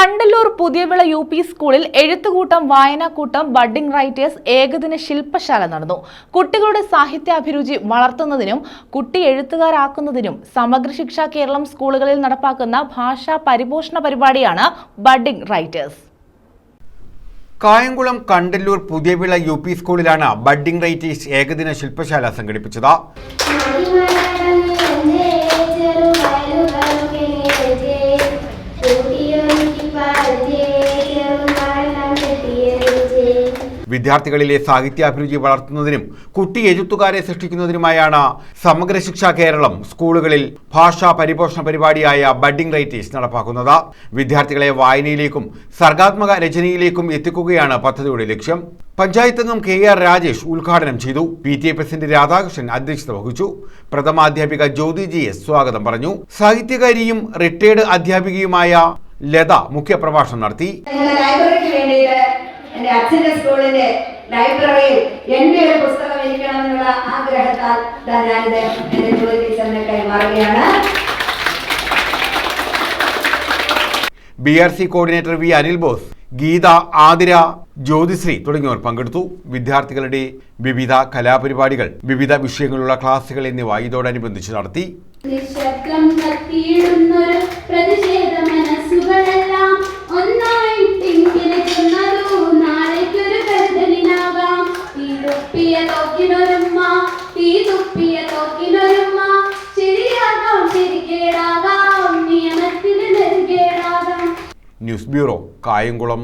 Kandalloor Puthiyavila U P സ്കൂളിൽ എഴുത്തുകൂട്ടം വായനാക്കൂട്ടം budding writers ഏകദിന ശില്പശാല നടന്നു. കുട്ടികളുടെ സാഹിത്യാഭിരുചി വളർത്തുന്നതിനും കുട്ടി എഴുത്തുകാരാക്കുന്നതിനും സമഗ്ര ശിക്ഷാ കേരളം സ്കൂളുകളിൽ നടപ്പാക്കുന്ന ഭാഷാ പരിപോഷണ പരിപാടിയാണ് budding writers. Kayamkulam Kandallur Puthiyavila U P സ്കൂളിലാണ് ബഡ്ഡിംഗ് റൈറ്റേഴ്സ് ഏകദിന ശില്പശാല സംഘടിപ്പിച്ചത്. വിദ്യാർത്ഥികളിലെ സാഹിത്യാഭിരുചി വളർത്തുന്നതിനും കുട്ടി എഴുത്തുകാരെ സൃഷ്ടിക്കുന്നതിനുമായാണ് സമഗ്ര ശിക്ഷാ കേരളം സ്കൂളുകളിൽ ഭാഷാ പരിപോഷണ പരിപാടിയായ ബഡ്ഡിംഗ് റൈറ്റേഴ്സ് നടപ്പാക്കുന്നത്. വിദ്യാർത്ഥികളെ വായനയിലേക്കും സർഗാത്മക രചനയിലേക്കും എത്തിക്കുകയാണ് പദ്ധതിയുടെ ലക്ഷ്യം. പഞ്ചായത്ത് അംഗം കെ ആർ രാജേഷ് ഉദ്ഘാടനം ചെയ്തു. P T A president Radhakrishnan അധ്യക്ഷത വഹിച്ചു. പ്രഥമാധ്യാപിക ജ്യോതി ജി എസ് സ്വാഗതം പറഞ്ഞു. സാഹിത്യകാരിയും റിട്ടയർഡ് അധ്യാപികയുമായ ലത മുഖ്യപ്രഭാഷണം നടത്തി. എന്റെ അച്ഛന്റെ സ്കൂളിന്റെ ലൈബ്രറിയിൽ എന്റെ ഒരു പുസ്തകം ഇരിക്കണമെന്നുള്ള ആഗ്രഹത്താൽ ഞാനിത് എന്റെ ജോലി ടീച്ചറിനെ കൈമാറുകയാണ്. B R C coordinator V Anil Bose Geetha Athira Jyothisree തുടങ്ങിയവർ പങ്കെടുത്തു. വിദ്യാർത്ഥികളുടെ വിവിധ കലാപരിപാടികൾ വിവിധ വിഷയങ്ങളുള്ള ക്ലാസുകൾ എന്നിവ ഇതോടനുബന്ധിച്ച് നടത്തി. നിശബ്ദം കത്തിയിടുന്നൊരു തോക്കിനൊരുമ്മ തീ തുപ്പിയ തോക്കിനൊരുമ്മ ശരിയാകാം ശരികേടാകാം നിയമത്തിന് നെറുകേടാകാം. News bureau Kayamkulam.